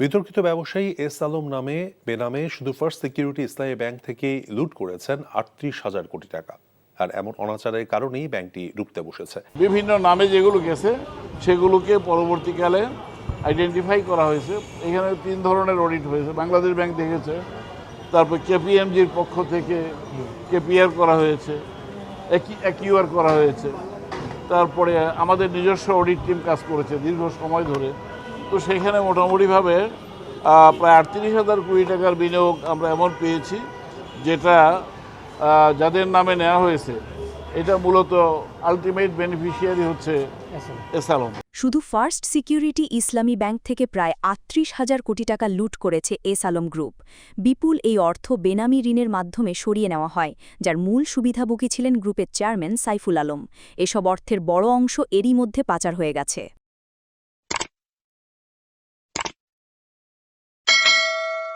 বিতর্কিত ব্যবসায়ী এস আলম নামে বেনামে শুধু ফার্স্ট সিকিউরিটি ইসলামী ব্যাংক থেকেই লুট করেছেন আটত্রিশ হাজার কোটি টাকা। আর এমন অনাচারের কারণেই ব্যাংকটি ডুবতে বসেছে। বিভিন্ন নামে যেগুলো গেছে, সেগুলোকে পরবর্তীকালে আইডেন্টিফাই করা হয়েছে। এখানে তিন ধরনের অডিট হয়েছে। বাংলাদেশ ব্যাংক দেখেছে, তারপর কেপিএমজির পক্ষ থেকে কেপিআর করা হয়েছে করা হয়েছে। তারপরে আমাদের নিজস্ব অডিট টিম কাজ করেছে দীর্ঘ সময় ধরে। তো সেখানে মোটামুটিভাবে প্রায় আটত্রিশ হাজার কোটি টাকার বিনিয়োগ আমরা এমন পেয়েছি, যেটা যাদের নামে নেওয়া হয়েছে, এটা মূলত আলটিমেট বেনিফিশিয়ারি হচ্ছে এস আলম শুধু ফার্স্ট সিকিউরিটি ইসলামী ব্যাংক থেকে প্রায় আটত্রিশ হাজার কোটি টাকা লুট করেছে এস আলম গ্রুপ বিপুল এই অর্থ বেনামি ঋণের মাধ্যমে সরিয়ে নেওয়া হয়, যার মূল সুবিধাভোগী ছিলেন গ্রুপের চেয়ারম্যান সাইফুল আলম। এসব অর্থের বড় অংশ এরই মধ্যে পাচার হয়ে গেছে।